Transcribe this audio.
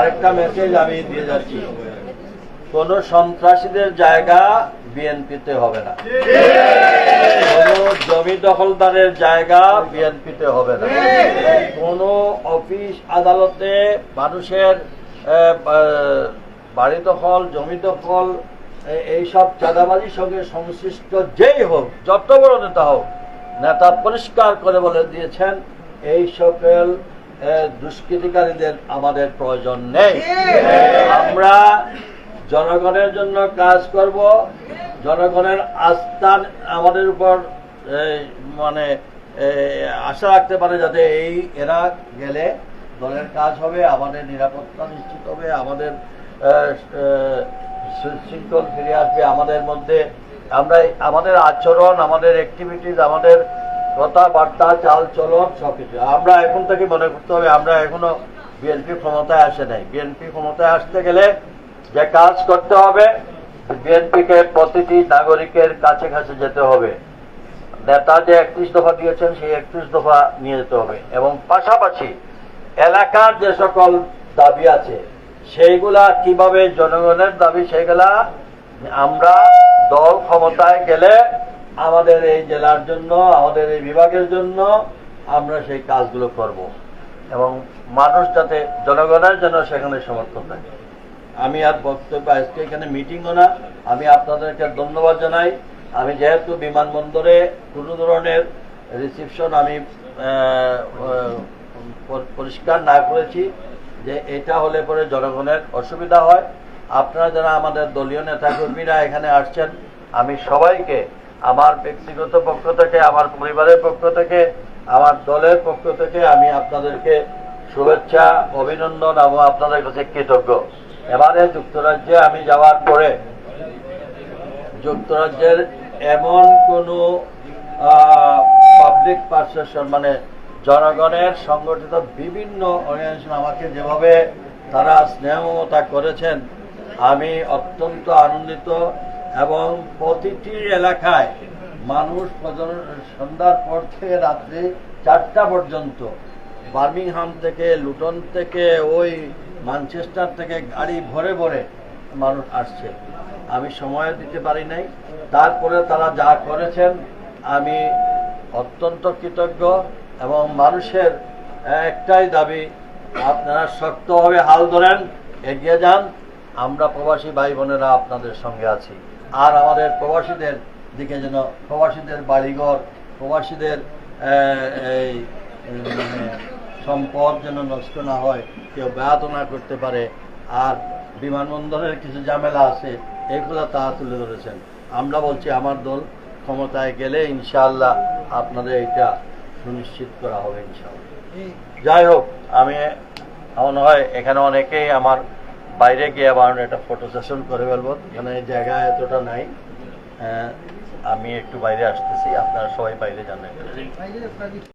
আরেকটা মেসেজ আমি দিয়ে যাচ্ছি। কোন সন্ত্রাসীদের জায়গা বিএনপিতে হবে না। কোন জমি দখলদারের জায়গা বিএনপিতে হবে না। কোন অফিস আদালতে মানুষের বাড়ি দখল, জমি দখল এইসব চাঁদাবাজির সঙ্গে সংশ্লিষ্ট যেই হোক যত বড় নেতা হোক, নেতা পরিষ্কার করে বলে দিয়েছেন, এই সকল দুষ্কৃতিকারীদের আমাদের প্রয়োজন নেই। আমরা জনগণের জন্য কাজ করব। জনগণের আস্থা আমাদের উপর মানে আশা রাখতে পারে যাতে এই এরা গেলে দলের কাজ হবে আমাদের নিরাপত্তা নিশ্চিত হবে আমাদের শৃঙ্খল ফিরে আসবে আমাদের মধ্যে। আমরা আমাদের আচরণ আমাদের অ্যাক্টিভিটিস আমাদের কথাবার্তা চাল, চলন, সবকিছু। আমরা এখন থেকে মনে করতে হবে, আমরা এখনও বিএনপি ক্ষমতায় আসে নাই। বিএনপি ক্ষমতায় আসতে গেলে যে কাজ করতে হবে বিএনপিকে প্রতিটি নাগরিকের কাছে কাছে যেতে হবে। নেতা যে একত্রিশ দফা দিয়েছেন, সেই একত্রিশ দফা নিয়ে যেতে হবে। এবং পাশাপাশি এলাকার যে সকল দাবি আছে, সেইগুলা কীভাবে জনগণের দাবি সেগুলা আমরা দল ক্ষমতায় গেলে আমাদের এই জেলার জন্য, আমাদের এই বিভাগের জন্য আমরা সেই কাজগুলো করব। এবং মানুষ যাতে জনগণের জন্য সেখানে সমর্থন থাকে আমি আর বক্তব্য, আজকে এখানে মিটিংও না। আমি আপনাদেরকে ধন্যবাদ জানাই। আমি যেহেতু বিমানবন্দরে কোনো ধরনের রিসিপশন আমি পরিষ্কার না করেছি যে এটা হলে পরে জনগণের অসুবিধা হয়। আপনারা যারা আমাদের দলীয় নেতাকর্মীরা এখানে আসছেন, আমি সবাইকে আমার ব্যক্তিগত পক্ষ থেকে, আমার পরিবারের পক্ষ থেকে, আমার দলের পক্ষ থেকে আমি আপনাদেরকে শুভেচ্ছা, অভিনন্দন এবং আপনাদের কাছে কৃতজ্ঞ। এবারে যুক্তরাজ্যে আমি যাওয়ার পরে যুক্তরাজ্যের এমন কোনো পাবলিক পারসেপশন মানে জনগণের সংগঠিত বিভিন্ন অর্গানাইজেশন আমাকে যেভাবে তারা স্নেহমমতা করেছেন, আমি অত্যন্ত আনন্দিত এবং প্রতিটি এলাকায় মানুষ সন্ধ্যার পর থেকে রাত্রি চারটা পর্যন্ত। বার্মিংহাম থেকে, লুটন থেকে, ওই ম্যানচেস্টার থেকে গাড়ি ভরে ভরে মানুষ আসছে। আমি সময় দিতে পারি নাই। তারপরে তারা যা করেছেন, আমি অত্যন্ত কৃতজ্ঞ এবং মানুষের একটাই দাবি, আপনারা শক্তভাবে হাল ধরেন, এগিয়ে যান। আমরা প্রবাসী ভাই বোনেরা আপনাদের সঙ্গে আছি। আর আমাদের প্রবাসীদের দিকে যেন প্রবাসীদের বাড়িঘর প্রবাসীদের এই মানে সম্পদ যেন নষ্ট না হয় কেউ ব্যাহত না করতে পারে আর বিমানবন্দরের কিছু ঝামেলা আছে এগুলো তারা তুলে ধরেছেন। আমরা বলছি আমার দল ক্ষমতায় গেলে ইনশাআল্লাহ আপনাদের এটা সুনিশ্চিত করা হবে ইনশাআল্লাহ। যাই হোক আমি মনে হয় এখানে অনেকেই আমার বাইরে গিয়ে আবার একটা ফটো সেশন করে ফেলব। এখানে জায়গা এতটা নাই। আমি একটু বাইরে আসতেছি, আপনারা সবাই বাইরে জানেন